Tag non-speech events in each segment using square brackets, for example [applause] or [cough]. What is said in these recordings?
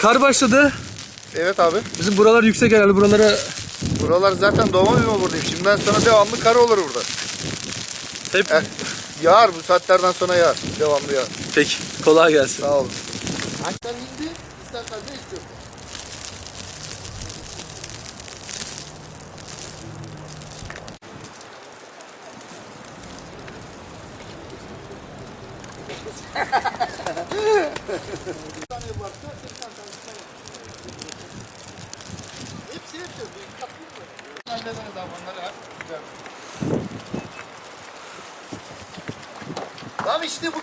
Kar başladı. Evet abi. Bizim buralar yüksek herhalde. Buralara Buralar zaten doğma büyüme buradayım. Şimdiden sonra devamlı kar olur burada. hep Eh, yağar bu saatlerden sonra yağar. Devamlı yağar. peki. Kolay gelsin. Sağ olun. Hatta indi. İstersen ne istiyorsun? Hepsi [laughs] Hallederiz abi onları. Güzel. Tamam işte bu.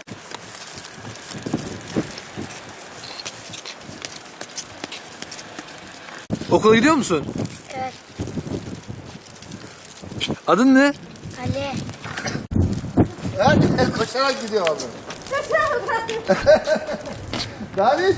Okula gidiyor musun? Evet. Adın ne? Ali. Koşarak gidiyor abi. [laughs] Daha ne